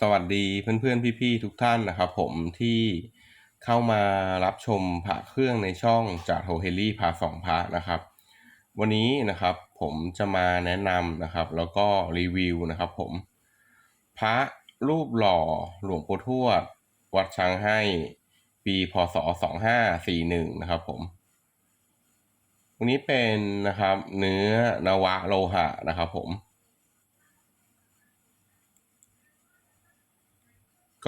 สวัสดีเพื่อนๆ พี่ๆ ทุกท่านนะครับผมที่เข้ามารับชมพระเครื่องในช่องจากโฮเฮลี่พาสองพระนะครับ วันนี้นะครับผมจะมาแนะนำนะครับ แล้วก็รีวิวนะครับผมพระรูปหล่อหลวงปู่ทวด วัดช้างให้ปีพศสองห้าสี่หนึ่งนะครับผมวันนี้เป็นนะครับเนื้อนวะโลหะนะครับผม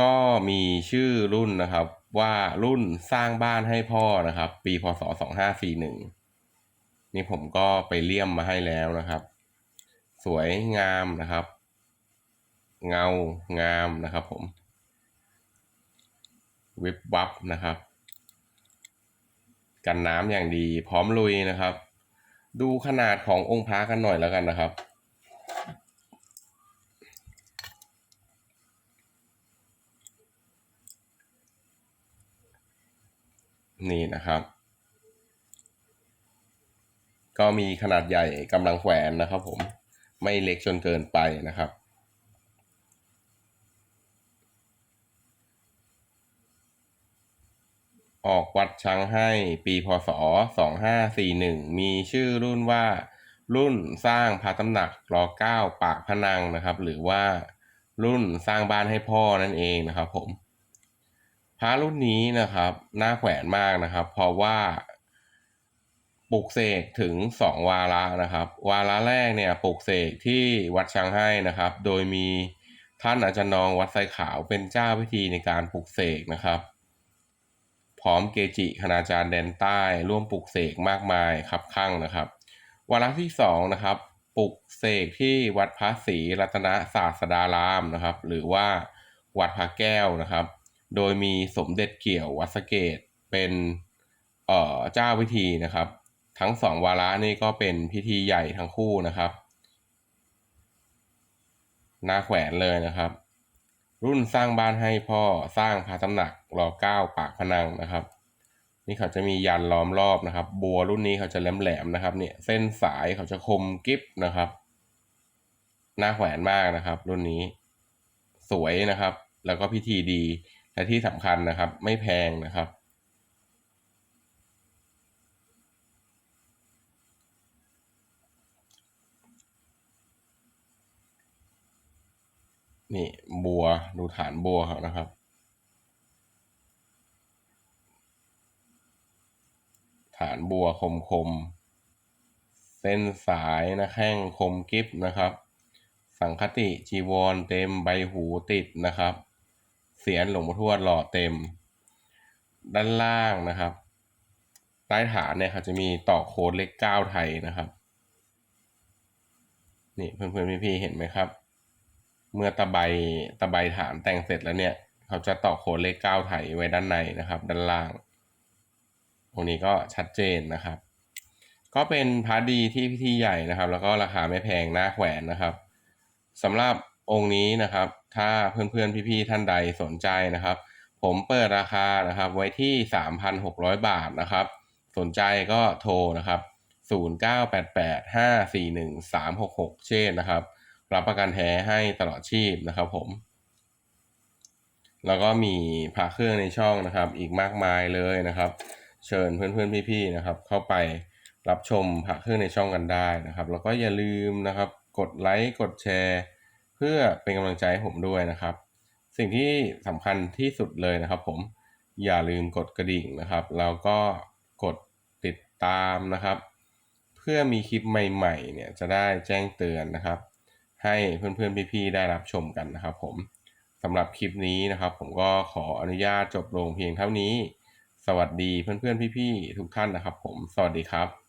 ก็มีชื่อรุ่นนะครับ ว่ารุ่นสร้างบ้านให้พ่อนะครับ ปีพศสองห้าสี่หนึ่งนี่ผมก็ไปเลี่ยมมาให้แล้วนะครับ สวยงามนะครับ เงางามนะครับผมวิบวับนะครับ กันน้ำอย่างดีพร้อมลุยนะครับ ดูขนาดขององค์พระกันหน่อยแล้วกันนะครับ นี่นะครับ ก็มีขนาดใหญ่กำลังแขวนนะครับ ผมไม่เล็กจนเกินไปนะครับ ออกวัดช้างให้ปีพศ 2541 มีชื่อรุ่นว่ารุ่นสร้างพระตำหนักรอเก้าปากพนังนะครับ หรือว่ารุ่นสร้างบ้านให้พ่อนั่นเองนะครับผม พระรุ่นนี้นะครับน่าแขวนมากนะครับ เพราะว่าปลุกเสกถึงสองวาระนะครับ วาระแรกเนี่ยปลุกเสกที่วัดช้างให้นะครับ โดยมีท่านอาจารย์นองวัดไซขาวเป็นเจ้าพิธีในการปลุกเสกนะครับ พร้อมเกจิคณาจารย์แดนใต้ร่วมปลุกเสกมากมายครับข้างนะครับ วาระที่สองนะครับปลุกเสกที่วัดพระศรีรัตนศาสดารามนะครับ หรือว่าวัดพระแก้วนะครับ โดยมีสมเด็จเกี่ยววัดสเกตเป็นเอ่อเจ้าพิธีนะครับ ทั้งสองวาระนี่ก็เป็นพิธีใหญ่ทั้งคู่นะครับนาแขวนเลยนะครับ รุ่นสร้างบ้านให้พ่อสร้างพระตำหนักรอเก้าปากพนังนะครับ นี่เขาจะมียันล้อมรอบนะครับ บัวรุ่นนี้เขาจะแหลมๆนะครับ เนี่ยเส้นสายเขาจะคมกิฟนะครับน้าแขวนมากนะครับ รุ่นนี้ สวยนะครับ แล้วก็พิธีดี และที่สำคัญนะครับ ไม่แพงนะครับ นี่บัวดูฐานบัวเขานะครับฐานบัวคมคม เส้นสายนะแข้งคมกิฟนะครับ สังคติจีวรเต็มใบหูติดนะครับ เสียนหลวงพ่อทวดหล่อเต็ม ด้านล่างนะครับ ใต้ฐานเนี่ยเขาจะมีต่อโค้ดเลขเก้าไทยนะครับ นี่เพื่อนๆพี่ๆเห็นไหมครับ เมื่อตะไบตะไบฐานแต่งเสร็จแล้วเนี่ย เขาจะต่อโค้ดเลขเก้าไถไว้ด้านในนะครับ ด้านล่าง ตรงนี้ก็ชัดเจนนะครับ ก็เป็นพาร์ทดีที่พิธีใหญ่นะครับ แล้วก็ราคาไม่แพงหน้าแขวนนะครับสำหรับ องค์นี้นะครับ ถ้าเพื่อนๆพี่ๆท่านใดสนใจนะครับ ผมเปิดราคานะครับไว้ที่ 3,600 บาทนะครับ สนใจก็โทรนะครับ 0988541366 เช่นนะครับ รับประกันแท้ให้ตลอดชีพนะครับผม แล้วก็มีพระเครื่องในช่องนะครับ อีกมากมายเลยนะครับ เชิญเพื่อนๆพี่ๆนะครับ เข้าไปรับชมพระเครื่องในช่องกันได้นะครับ แล้วก็อย่าลืมนะครับ กดไลค์กดแชร์ เพื่อเป็นกำลังใจให้ผมด้วยนะครับ สิ่งที่สำคัญที่สุดเลยนะครับ ผมอย่าลืมกดกระดิ่งนะครับแล้วก็กดติดตามนะครับ เพื่อมีคลิปใหม่ๆเนี่ยจะได้แจ้งเตือนนะครับ ให้เพื่อนๆพี่ๆได้รับชมกันนะครับ ผมสำหรับคลิปนี้นะครับ ผมก็ขออนุญาตจบลงเพียงเท่านี้ สวัสดีเพื่อนๆพี่ๆทุกท่านนะครับ ผมสวัสดีครับ